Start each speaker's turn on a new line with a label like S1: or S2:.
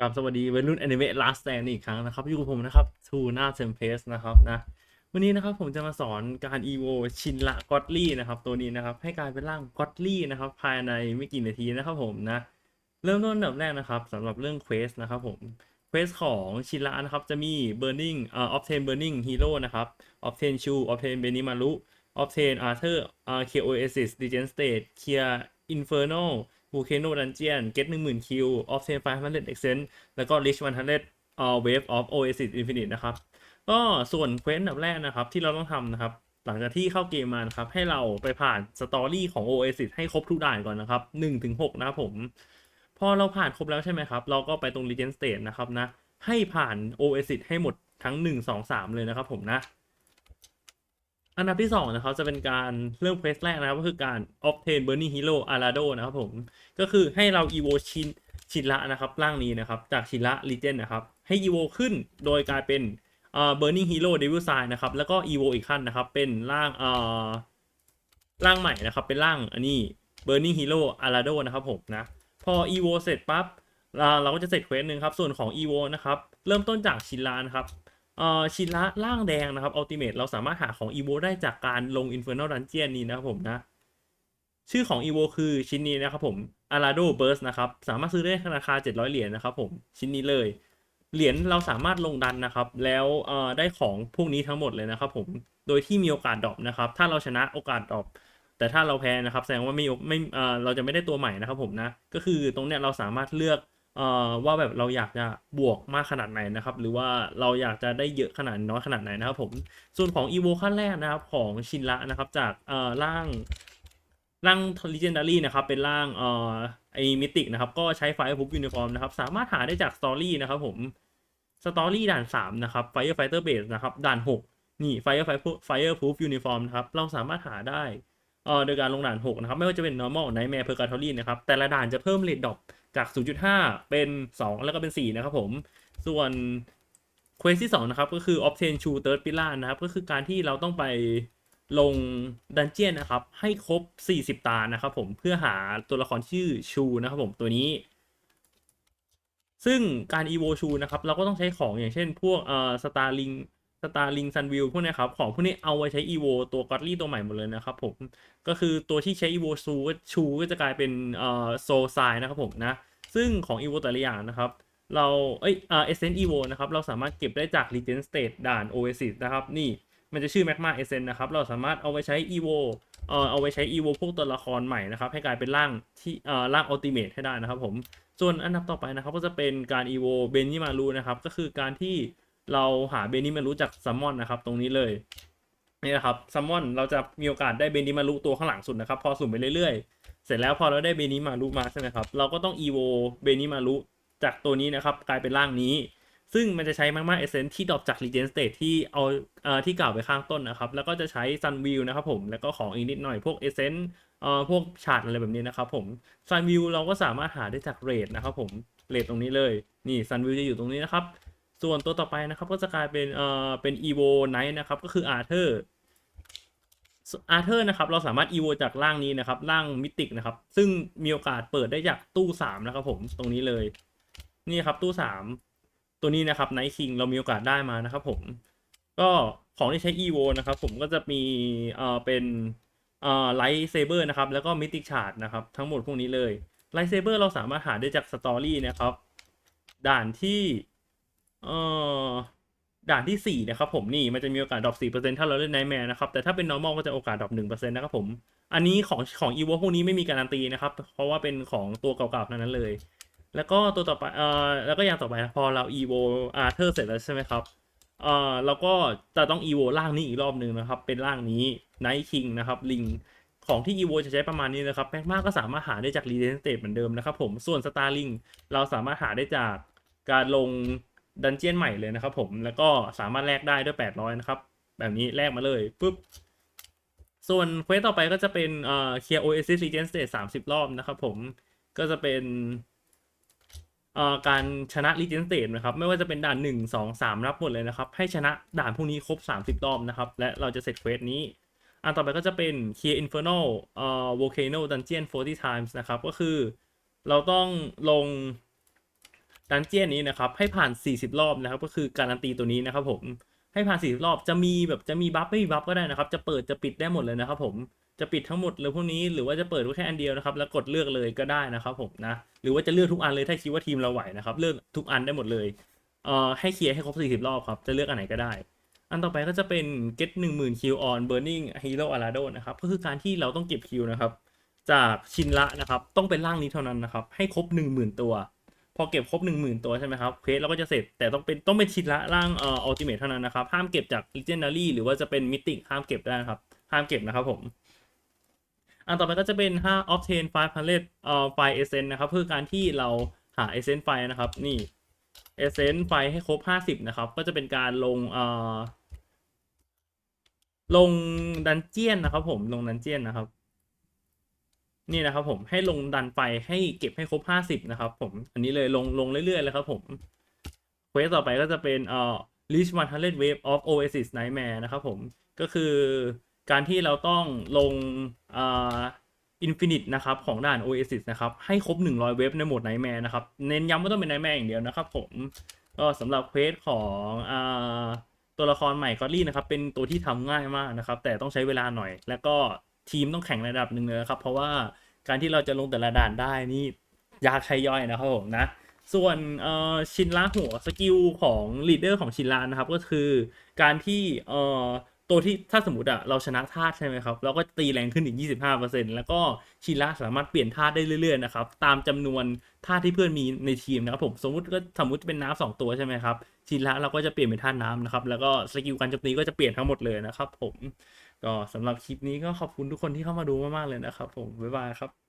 S1: กับสวัสดีวัยรุ่นแอนิเมะ Last Stand อีกครั้งนะครับอยู่กับผมนะครับ ทูน่าเซมเพสนะครับนะวันนี้นะครับผมจะมาสอนการ EVO ชินละกอตลี่นะครับตัวนี้นะครับให้กลายเป็นร่างกอตลี่นะครับภายในไม่กี่นาทีนะครับผมนะเริ่มต้นอันดับแรกนะครับสำหรับเรื่องเควสนะครับผมเควสของชินละนะครับจะมี Burning เอ่อ Obtain Burning Hero นะครับ Obtain Shoe Obtain Benimaru Obtain Arthur เอ่อ KOASIS Regen State Clear Inferno Volcano Dungeon Get 10,000คิว Obtain 500 Accent แล้วก็ Reach 100เอ่อ Wave of Oasis Infinite นะครับ ก็ส่วนเควสอันดับแรกนะครับที่เราต้องทำนะครับ หลังจากที่เข้าเกมมานะครับ ให้เราไปผ่านสตอรี่ของ Oasis ให้ครบทุกด่านก่อนนะครับ1ถึง6นะครับผม พอเราผ่านครบแล้วใช่ไหมครับ เราก็ไปตรง Legend State นะครับนะ ให้ผ่าน Oasis ให้หมดทั้ง 1 2 3 เลยนะครับผมนะ อันดับที่ 2 นะครับ จะเป็นการเริ่มเควสแรกนะครับ ก็คือการ obtain burning hero arado นะครับผม ก็คือให้เรา evo ชินชินละนะครับร่างนี้นะครับ จากชินละ legend นะครับ ให้ evo ขึ้นโดยกลายเป็นเอ่อ burning hero devil sign นะครับ แล้วก็ evo อีกขั้นนะครับ เป็นร่างเอ่อร่างใหม่นะครับ เป็นร่างอันนี้ burning hero arado นะครับผมนะ พอ evo เสร็จปั๊บเราเราก็จะเสร็จเควสหนึ่งครับ ส่วนของ evo นะครับ เริ่มต้นจากชินละนะครับ เอ่อชินละร่างแดงนะครับอัลติเม e เราสามารถหาของ EVO ได้จากการลง Infernal Dungeon นี้นะครับผมนะ ชื่อของ EVO คือชิ้นนี้นะครับผม Arado Burst นะครับ สามารถซื้อได้ราคา 700 เหรียญนะครับผม ชิ้นนี้เลย เหรียญเราสามารถลงดันนะครับ แล้วเอ่อได้ของพวกนี้ทั้งหมดเลยนะครับผมโดยที่มีโอกาสดรอปนะครับ ถ้าเราชนะโอกาสดรอปแต่ถ้าเราแพ้นะครับ แสดงว่าไม่ไม่เอ่อเราจะไม่ได้ตัวใหม่นะครับผมนะ ก็คือตรงเนี้ยเราสามารถเลือก เอ่อว่าแบบเราอยากจะบวกมากขนาดไหนนะครับ หรือว่าเราอยากจะได้เยอะขนาดน้อยขนาดไหนนะครับผมส่วนของ EVO ขั้นแรกนะครับของชินละนะครับจากเอ่อร่างร่าง Legendary นะครับเป็นร่างเอ่อไอมิติกนะครับก็ใช้ Fire Proof Uniform นะครับสามารถหาได้จาก Story นะครับผม Story ด่าน 3 นะครับ Firefighter Base นะครับด่าน 6 นี่ Fire Fire Proof Uniform นะครับเราสามารถหาได้เอ่อโดยการลงด่าน 6 นะครับ ไม่ว่าจะเป็น normal nightmare purgatory นะครับแต่ละด่านจะเพิ่มเรทดอป จาก 0.5 เป็น 2 แล้วก็เป็น 4 นะครับผม ส่วนเควสที่ 2 นะครับ ก็คือ obtain shoe third pillar นะครับ ก็คือการที่เราต้องไปลงดันเจียนนะครับ ให้ครบ 40 ตานะครับผมเพื่อหาตัวละครชื่อชูนะครับผมตัวนี้ ซึ่งการ evo ชูนะครับ เราก็ต้องใช้ของอย่างเช่นพวกเอ่อ starling starling sunview พวกนี้ครับ ของพวกนี้เอาไว้ใช้ evo ตัว godly ตัวใหม่หมดเลยนะครับผม ก็คือตัวที่ใช้ evo ชูชูก็จะกลายเป็นเอ่อ soul sign นะครับผมนะ ซึ่งของ evo แต่ละอย่างนะครับ เราเอ้ยเอ่อ essence evo นะครับ เราสามารถเก็บได้จาก legend state ด่าน oasis นะครับ นี่มันจะชื่อ magma essence นะครับ เราสามารถเอาไว้ใช้ evo เอ่อเอาไว้ใช้ evo พวกตัวละครใหม่นะครับ ให้กลายเป็นร่างที่เอ่อร่าง ultimate ให้ได้นะครับผม ส่วนอันดับต่อไปนะครับก็จะเป็นการ evo เบนิมารูนะครับ ก็คือการที่ เราหาเบนิมารูจากซัมมอนนะครับ ตรงนี้เลยนี่นะครับซัมมอนเราจะมีโอกาสได้เบนิมารุตัวข้างหลังสุดนะครับ พอสุ่มไปเรื่อยๆ เสร็จแล้วพอเราได้เบนิมารุมาใช่ไหมครับ เราก็ต้องอีโวเบนิมารุจากตัวนี้นะครับ กลายเป็นร่างนี้ ซึ่งมันจะใช้มากๆเอเซนที่ดรอปจาก Legend State ที่เอาเอ่อที่กล่าวไปข้างต้นนะครับ แล้วก็จะใช้ Sun View นะครับผมแล้วก็ของอีกนิดหน่อยพวกเอเซนเอ่อพวกฉาดอะไรแบบนี้นะครับผม Sun View เราก็สามารถหาได้จากเรทนะครับผมเรทตรงนี้เลยนี่ Sun View จะอยู่ตรงนี้นะครับ ส่วนตัวต่อไปนะครับก็จะกลายเป็นเอ่อเป็น Evo Knight นะครับก็คือ Arthur อาร์เธอร์นะครับเราสามารถอีโวจากร่างนี้นะครับร่างมิติกนะครับซึ่งมีโอกาสเปิดได้จากตู้สามนะครับผมตรงนี้เลยนี่ครับตู้สามตัวนี้นะครับไนท์คิงเรามีโอกาสได้มานะครับผมก็ของที่ใช้อีโวนะครับผมก็จะมีเอ่อเป็นเอ่อไลท์เซเบอร์นะครับแล้วก็มิติกชาร์ดนะครับทั้งหมดพวกนี้เลยไลท์เซเบอร์เราสามารถหาได้จากสตอรี่นะครับด่านที่ เอ่อด่านที่ 4 นะครับผมนี่มันจะมีโอกาสดรอป4%ถ้าเราเล่นไนแมร์นะครับ แต่ถ้าเป็น normal ก็จะโอกาสดรอป1%นะครับผม อันนี้ของของ evo พวกนี้ไม่มีการันตีนะครับ เพราะว่าเป็นของตัวเก่าๆทั้งนั้นเลย แล้วก็ตัวต่อไปเอ่อแล้วก็อย่างต่อไปพอเรา evo arthur เสร็จแล้วใช่ไหมครับเอ่อเราก็จะต้อง evo ร่างนี้อีกรอบหนึ่งนะครับ เป็นร่างนี้ night king นะครับลิงของที่ evo จะใช้ประมาณนี้นะครับแม็กมาก็สามารถหาได้จาก legend state เหมือนเดิมนะครับผม ส่วน starling เราสามารถหาได้จากการลง ดันเจียนใหม่เลยนะครับผมแล้วก็สามารถแลกได้ด้วย 800 นะครับ แบบนี้แลกมาเลยปุ๊บส่วนเควสต่อไปก็จะเป็นเอ่อ Clear Oasis Legend State 30 รอบนะครับผมก็จะเป็นเอ่อการชนะ Legend State นะครับ ไม่ว่าจะเป็นด่าน 1 2 3 รับหมดเลยนะครับ ให้ชนะด่านพวกนี้ครบ 30 รอบนะครับ และเราจะเสร็จเควสนี้ อันต่อไปก็จะเป็น Clear Infernal เอ่อ Volcano Dungeon 40 times นะครับ ก็คือเราต้องลง ดันเจียนนี้นะครับให้ผ่าน 40 รอบนะครับก็คือการันตีตัวนี้นะครับผมให้ผ่าน 40 รอบจะมีแบบจะมีบัฟไม่มีบัฟก็ได้นะครับจะเปิดจะปิดได้หมดเลยนะครับผมจะปิดทั้งหมดเลยพวกนี้หรือว่าจะเปิดแค่อันเดียวนะครับแล้วกดเลือกเลยก็ได้นะครับผมนะหรือว่าจะเลือกทุกอันเลยถ้าคิดว่าทีมเราไหวนะครับเลือกทุกอันได้หมดเลยเอ่อให้เคลียร์ให้ครบ 40 รอบครับจะเลือกอันไหนก็ได้ อันต่อไปก็จะเป็น get 10,000 kill on burning hero alado นะครับก็คือการที่เราต้องเก็บคิวนะครับจากชินละนะครับต้องเป็นร่างนี้เท่านั้นนะครับให้ครบ 10,000 ตัว พอเก็บครบ10,000 ตัวใช่ไหมครับเควสเราก็จะเสร็จแต่ต้องเป็นต้องเป็นชินละร่างเอ่อ ultimate เท่านั้นนะครับ ห้ามเก็บจาก legendary หรือว่าจะเป็น mythic ห้ามเก็บได้นะครับ ห้ามเก็บนะครับผม อันต่อไปก็จะเป็น5 obtain 500เอ่อ file essence นะครับเพื่อการที่เราหา essence file นะครับ นี่ essence file ให้ครบ 50 นะครับ ก็จะเป็นการลงเอ่อลงดันเจียนนะครับผมลงดันเจียนนะครับ นี่นะครับผมให้ลงดันไฟให้เก็บให้ครบห้าสิบนะครับผมอันนี้เลยลงลงเรื่อยๆเลยครับผมเควสต่อไปก็จะเป็นเอ่อ reach 100 wave of oasis nightmare นะครับผมก็คือการที่เราต้องลงเอ่อ infinite นะครับของด่าน oasis นะครับ ให้ครบ 100 เวฟในโหมด nightmare นะครับ เน้นย้ำว่าต้องเป็น nightmare อย่างเดียวนะครับผมก็สำหรับเควสของอ่าตัวละครใหม่กอรี่นะครับ เป็นตัวที่ทำง่ายมากนะครับ แต่ต้องใช้เวลาหน่อย แล้วก็ ทีมต้องแข่งระดับหนึ่งเลยนะครับ เพราะว่าการที่เราจะลงแต่ละด่านได้นี่ยากใช้ย่อยนะครับผมนะ ส่วนเอ่อชินละหัวสกิลของลีดเดอร์ของชินละนะครับ ก็คือการที่เอ่อตัวที่ถ้าสมมติอะเราชนะธาตุใช่ไหมครับ เราก็ตีแรงขึ้นอีก 25%แล้วก็ชินละสามารถเปลี่ยนธาตุได้เรื่อยๆนะครับ ตามจำนวนธาตุที่เพื่อนมีในทีมนะครับผมสมมติก็สมมติเป็นน้ำสองตัวใช่ไหมครับชินละเราก็จะเปลี่ยนเป็นธาตุน้ำนะครับ แล้วก็สกิลการโจมตีก็จะเปลี่ยนทั้งหมดเลยนะครับผม ก็สำหรับคลิปนี้ก็ขอบคุณทุกคนที่เข้ามาดูมากๆเลยนะครับผมบ๊ายบายครับ